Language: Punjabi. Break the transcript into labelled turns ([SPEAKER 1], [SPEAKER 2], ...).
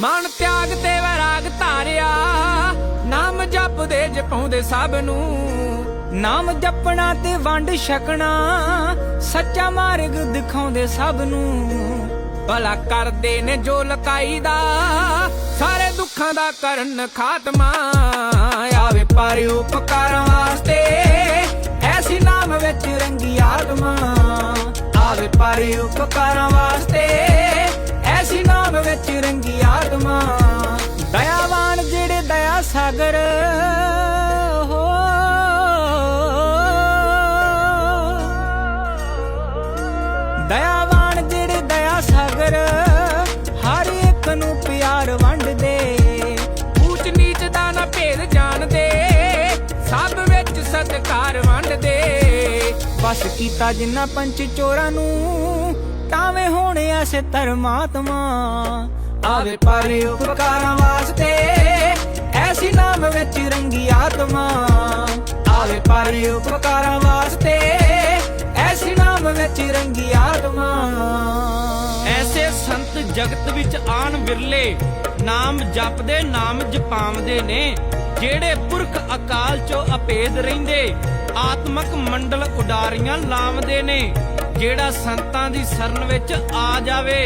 [SPEAKER 1] ਮਨ ਤਿਆਗ ਤੇ ਵੈਰਾਗ ਧਾਰਿਆ। ਨਾਮ ਜਪਦੇ, ਜਪਾਉਂਦੇ ਸਭ ਨੂੰ। ਨਾਮ ਜਪਣਾ ਤੇ ਵੰਡ ਛਕਣਾ, ਸੱਚਾ ਮਾਰਗ ਦਿਖਾਉਂਦੇ ਸਭ ਨੂੰ। ਭਲਾ ਕਰਦੇ ਨੇ ਜੋ ਲਕਾਈ ਦਾ, ਸਾਰੇ ਦੁੱਖਾਂ ਦਾ ਕਰਨ ਖਾਤਮਾ। ਆਵੇ ਪਰ ਉਪਕਾਰਾਂ ਵਾਸਤੇ, ਐਸੀ ਨਾਮ ਵਿੱਚ ਰੰਗੀ ਆਤਮਾ। ਆਵੇ ਪਰ ਉਪਕਾਰਾਂ ਵਾਸਤੇ ਆਤਮਾ ਦਇਆਵਾਨ ਜਿਹੜੇ ਦਇਆ ਸਾਗਰ, ਹੋ। ਦਇਆਵਾਨ ਜਿਹੜੇ ਦਇਆ ਸਾਗਰ, ਹਰ ਇੱਕ ਨੂੰ ਪਿਆਰ ਵੰਡਦੇ। ਊਚ ਨੀਚ ਦਾ ਨਾ ਭੇਦ ਜਾਣਦੇ, ਸਭ ਵਿੱਚ ਸਤਕਾਰ ਵੰਡਦੇ। ਬਸ ਕੀਤਾ ਜਿੰਨਾ ਪੰਚ ਚੋਰਾਂ ਨੂੰ, ਤਾਵੇਂ ਹੋਣੇ ਐਸੇ ਧਰਮਾਤਮਾ ਆਵੇ ਪਰ ਉਪਕਾਰਾਂ ਵਾਸਤੇ ਐਸੀ ਨਾਮ ਵਿੱਚ ਰੰਗੀ ਆਤਮਾ। ਆਵੇ ਪਰ ਉਪਕਾਰਾਂ ਵਾਸਤੇ ਐਸੀ ਨਾਮ ਵਿੱਚ ਰੰਗੀ ਆਤਮਾ।
[SPEAKER 2] ਐਸੇ ਸੰਤ ਜਗਤ ਵਿੱਚ ਆਣ ਵਿਰਲੇ ਨਾਮ ਜਪਦੇ, ਨਾਮ ਜਪਾਵਦੇ ਨੇ, ਜਿਹੜੇ ਪੁਰਖ ਅਕਾਲ ਚੋਂ ਅਪੇਦ ਰਹਿੰਦੇ, ਆਤਮਕ ਮੰਡਲ ਉਡਾਰੀਆਂ ਲਾਵਦੇ ਨੇ, ਜਿਹੜਾ ਸੰਤਾਂ ਦੀ ਸਰਨ ਵਿੱਚ ਆ ਜਾਵੇ।